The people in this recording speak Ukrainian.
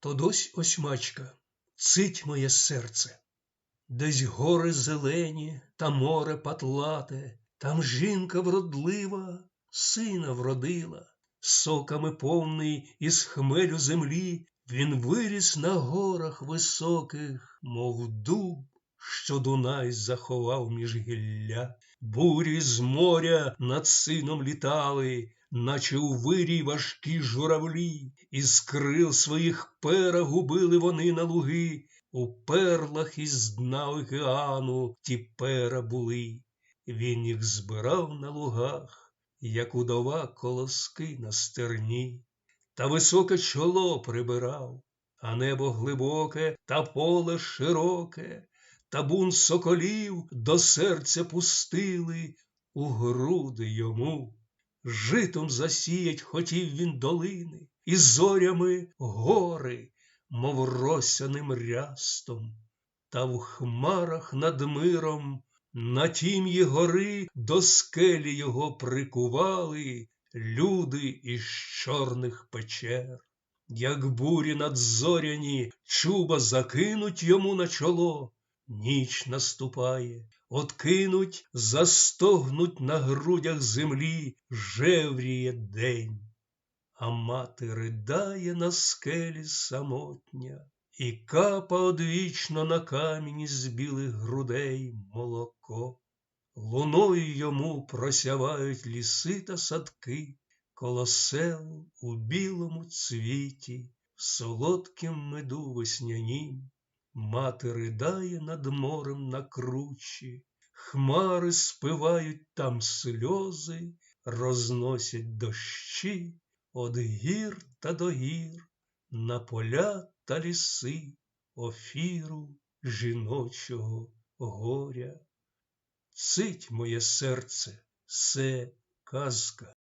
То дось осьмачка, цить моє серце. Десь гори зелені та море патлате, там жінка вродлива, сина вродила, соками повний із хмелю землі, він виріс на горах високих, мов дуб, що Дунай заховав між гілля. Бурі з моря над сином літали, наче у вирій важкі журавлі, із крил своїх пера губили вони на луги, у перлах із дна океану ті пера були. Він їх збирав на лугах, як удова колоски на стерні, та високе чоло прибирав, а небо глибоке та поле широке, табун соколів до серця пустили у груди йому. Житом засіять хотів він долини, і зорями гори, мов росяним рястом, та в хмарах над миром на тім'ї гори до скелі його прикували люди із чорних печер. Як бурі надзоряні чуба закинуть йому на чоло, ніч наступає, откинуть, застогнуть на грудях землі, жевріє день. А мати ридає на скелі самотня, і капа одвічно на камінь з білих грудей молоко. Луною йому просявають ліси та садки, коло сел у білому цвіті, в солодкім меду веснянім. Мати ридає над морем на кручі, хмари спивають там сльози, розносять дощі од гір та до гір, на поля та ліси, офіру жіночого горя. Цить моє серце, це казка.